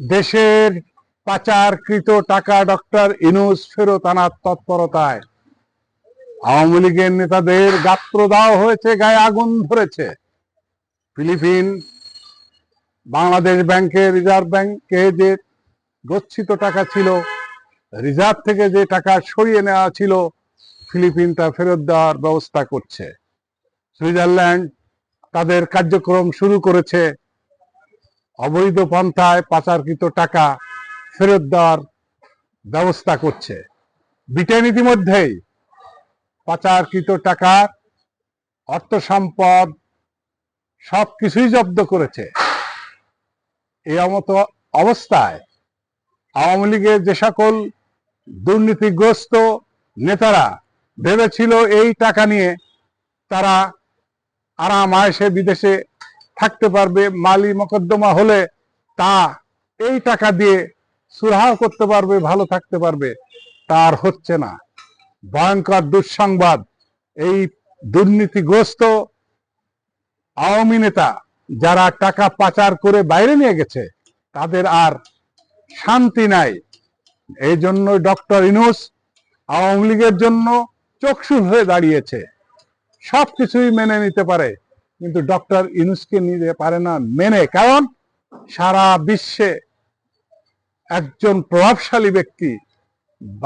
দেশের পাচারকৃত টাকা ডক্টর ইনুস ফেরত আনার তৎপরতায় আওয়ামী লীগের নেতাদের গাত্র দেওয়া হয়েছে, গায়ে আগুন ধরেছে। ফিলিপিন বাংলাদেশ ব্যাংকে রিজার্ভ ব্যাংকে যে গচ্ছিত টাকা ছিল, রিজার্ভ থেকে যে টাকা সরিয়ে নেওয়া ছিল ফিলিপিন তা ফেরত দেওয়ার ব্যবস্থা করছে। সুইজারল্যান্ড তাদের কার্যক্রম শুরু করেছে। অবৈধ পন্থায় পাচারকৃত টাকা ফেরত দেওয়ার ব্যবস্থা করছে। ব্রিটেন ইতিমধ্যেই পাচারকৃত টাকার অর্থ সম্পদ সবকিছুই জব্দ করেছে। এই মতো অবস্থায় আওয়ামী লীগের যে সকল দুর্নীতিগ্রস্ত নেতারা ভেবেছিল এই টাকা নিয়ে তারা আরাম আয়সে বিদেশে থাকতে পারবে, মালি মোকদ্দমা হলে তা এই টাকা দিয়ে সুরাহা করতে পারবে, ভালো থাকতে পারবে। তার হচ্ছে না। ভয়ঙ্কর দুঃসংবাদ। এই দুর্নীতিগ্রস্ত আওয়ামী নেতা যারা টাকা পাচার করে বাইরে নিয়ে গেছে, তাদের আর শান্তি নাই। এই জন্য ডক্টর ইনুস আওয়ামী লীগের জন্য চক্ষু হয়ে দাঁড়িয়েছে। সবকিছুই মেনে নিতে পারে। কিন্তু ডক্টর ইনুসকে নিতে পারে না মেনে। কারণ সারা বিশ্বে একজন প্রভাবশালী ব্যক্তি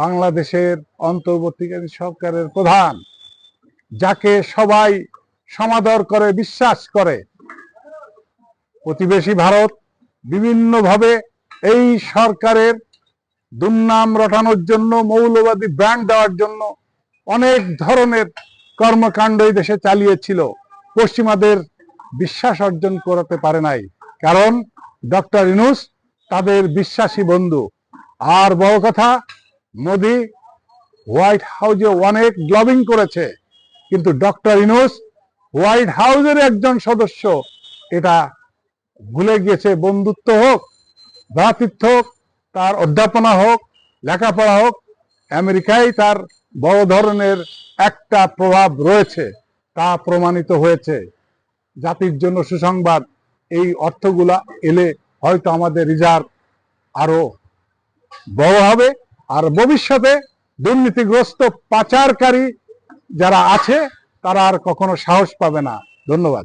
বাংলাদেশের অন্তর্বর্তীকালীন সরকারের প্রধান, যাকে সবাই সমাদর করে, বিশ্বাস করে। প্রতিবেশী ভারত বিভিন্নভাবে এই সরকারের দুর্নাম রটানোর জন্য, মৌলবাদী ব্র্যান্ড দেওয়ার জন্য অনেক ধরনের কর্মকাণ্ড এই দেশে চালিয়েছিল। পশ্চিমাদের বিশ্বাস অর্জন করাতে পারে নাই। কারণ ডক্টর ইনুস তাদের বিশ্বাসী বন্ধু। আর বড় কথা, মোদি হোয়াইট হাউজে অনেক গ্লবিং করেছে। কিন্তু ডক্টর ইনুস হোয়াইট হাউজের একজন সদস্য, এটা ভুলে গিয়েছে, বন্ধুত্ব হোক, ভ্রাতৃত্ব হোক, তার অধ্যাপনা হোক, লেখাপড়া হোক, আমেরিকায় তার বড় ধরনের একটা প্রভাব রয়েছে। তা প্রমাণিত হয়েছে। জাতির জন্য সুসংবাদ, এই অর্থগুলা এলে হয়তো আমাদের রিজার্ভ আরও বড় হবে। আর ভবিষ্যতে দুর্নীতিগ্রস্ত পাচারকারী যারা আছে, তারা আর কখনো সাহস পাবে না। ধন্যবাদ।